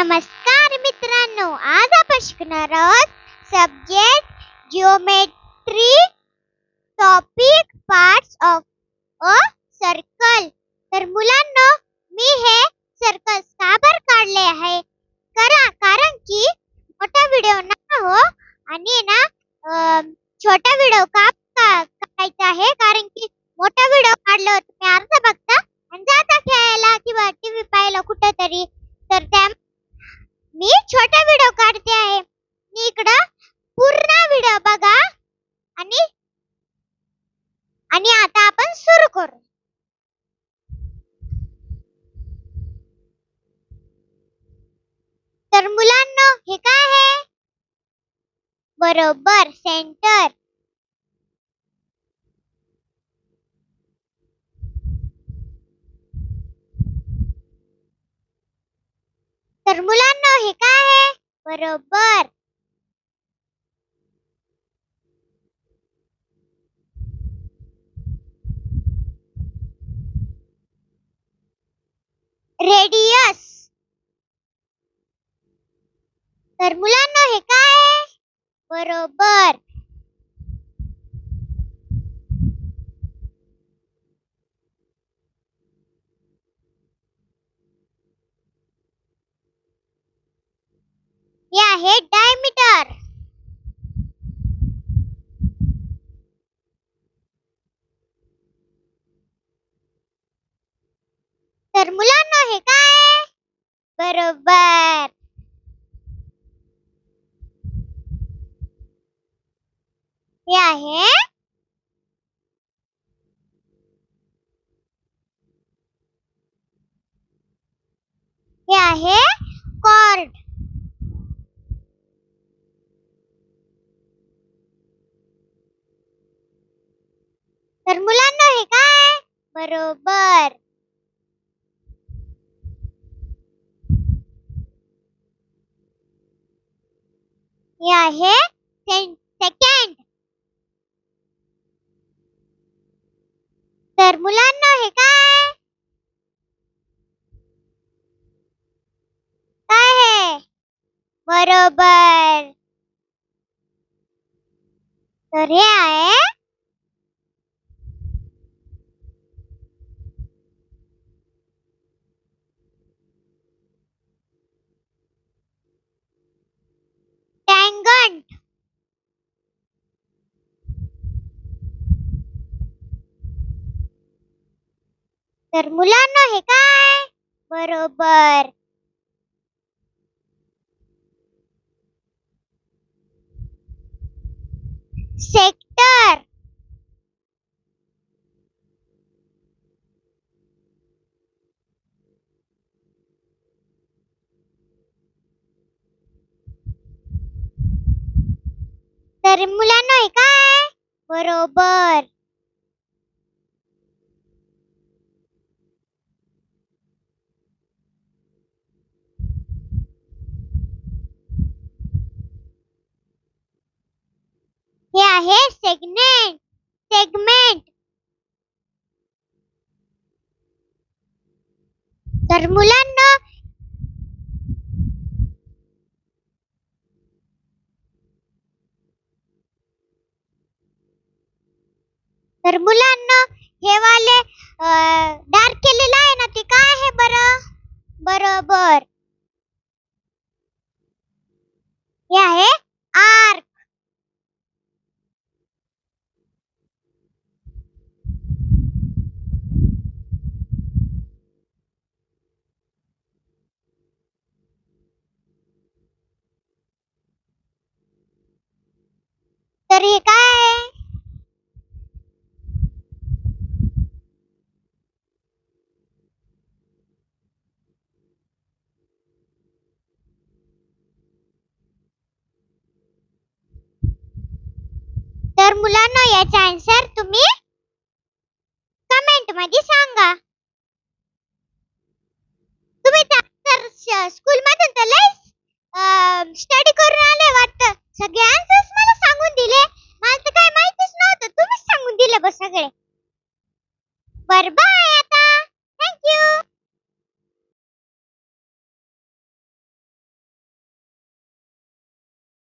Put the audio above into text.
नमस्कार मित्रांनो आज आपण शिकणार आहोत subject geometry topic parts of a circle तर मुलांना मी हे सर्कल साबर काढले आहे? करा कारण की मोठा व्हिडिओ ना हो आणि ना छोटा व्हिडिओ का काढायचा करायचा आहे? कारण की मोठा व्हिडिओ काढलो तुम्ही अर्धा बघता आणि जाता खेळायला किंवा टीव्ही पाहायला कुठेतरी. तर त्या मी छोटा व्हिडिओ काढते आहे. मी इकडं पूर्ण व्हिडिओ बघा. आणि आणि आता आपण सुरू करू. तर मुलांना हे काय आहे? बरोबर सेंटर तर मुलांना हे काय आहे? बरोबर. रेडियस. तर मुलांना हे काय आहे? बरोबर. आहे डायमीटर. तर मुलांना हे काय बरोबर. हे आहे हे आहे बरोबर. हे आहे सेकंड. तर मुलांना हे काय? काय हे बरोबर. तर हे आहे तर मुलांना हे काय? बरोबर. सेक्टर. तर मुलांना हे काय? बरोबर. हे आहे सेगमेंट सेगमेंट तर मुलांना तर मुलांना हे वाले डार्क तर हे काय? आहे तर मुलांना याचा आन्सर तुम्ही कमेंटमध्ये सांगा. तुम्ही तर स्कूल मधून तर लय स्टडी करून आले वाटतं. सगळ्या Bye-bye. Thank you.